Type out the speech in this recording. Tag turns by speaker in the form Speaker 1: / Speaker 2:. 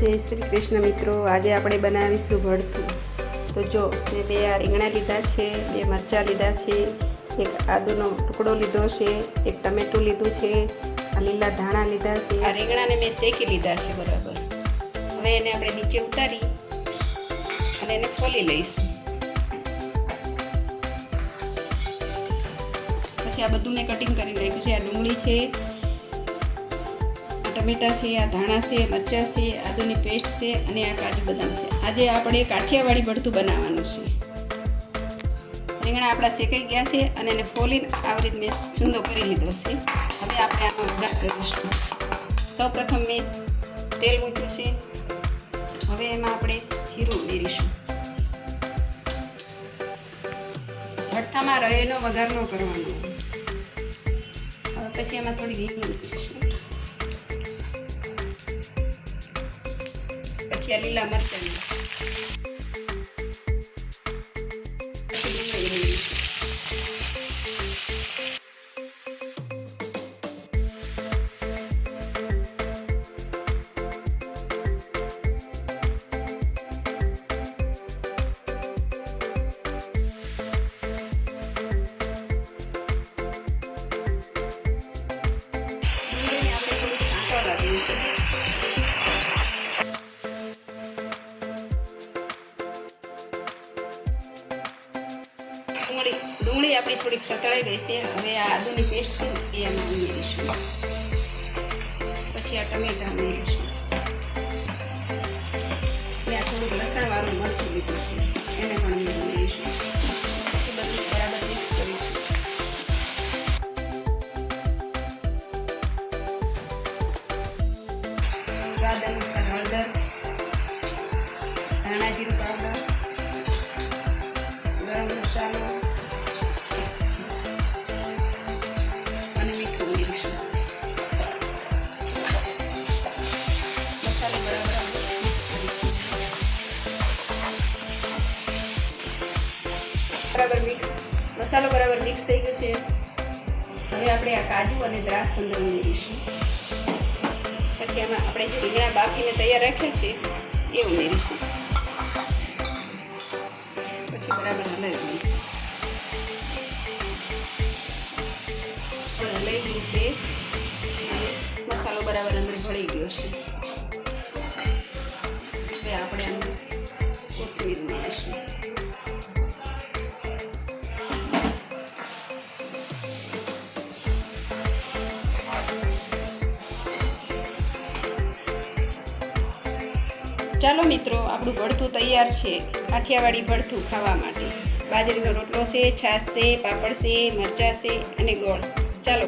Speaker 1: જય શ્રી કૃષ્ણ મિત્રો. આજે આપણે બનાવીશું ભડથું તો જો મેં બે આ રીંગણા લીધા છે, બે મરચાં લીધા છે, એક આદુનો ટુકડો લીધો છે, એક ટમેટું લીધું છે, આ લીલા ધાણા લીધા છે. આ રીંગણાને મેં શેકી લીધા છે બરાબર. હવે એને આપણે નીચે ઉતારી અને એને ફોલી લઈશું. પછી આ બધું મેં કટિંગ કરી નાખ્યું છે. આ ડુંગળી છે ટમેટા છે, આ ધાણા છે, મરચાં છે, આદુની પેસ્ટ છે અને આ કાજુ બદામ છે. આજે આપણે કાઠિયાવાડી ભડથું બનાવવાનું છે. રીંગણા આપણા શેકાઈ ગયા છે અને એને ફોલીને આવી રીતે મેં ચૂંદો કરી લીધો છે. હવે આપણે આમાં વઘાર કરીશું. સૌ પ્રથમ મેં તેલ મૂક્યું છે. હવે એમાં આપણે જીરું ઉમેરીશું. ભડથામાં રહેનો વઘાર ન કરવાનો. હવે પછી એમાં થોડી ઘી મૂકીશું. પછી આ ડુંગળી ડુંગળી આપણી થોડીક સતળાઈ ગઈ છે હવે આ આદુની પેસ્ટ છે એ અમે ઉમેરીશું પછી આ ટમેટા ઉમેરીશું. આ થોડુંક લસણવાળું મરચું લીધું છે. એને પણ અમે ઉમેરીશું. પછી બધું બરાબર સ્વાદ અનુસાર હળદર, ધાણા જીરું પાવડર બરાબર મિક્સ મસાલો બરાબર મિક્સ થઈ ગયો છે હવે આપણે આ કાજુ અને દ્રાક્ષ અંદર ઉમેરીશું પછી એમાં આપણે જે રીંગણા બાફીને તૈયાર રાખ્યા છે, એ ઉમેરીશું. પછી બરાબર હલાવી હલાવી ગઈ છે. મસાલો બરાબર અંદર ભળી ગયો છે. ચાલો મિત્રો, આપણું ભડથું તૈયાર છે કાઠિયાવાડી ભડથું ખાવા માટે. બાજરીનો રોટલો છે, છાશ છે, પાપડ છે, મરચાં છે અને ગોળ. ચાલો.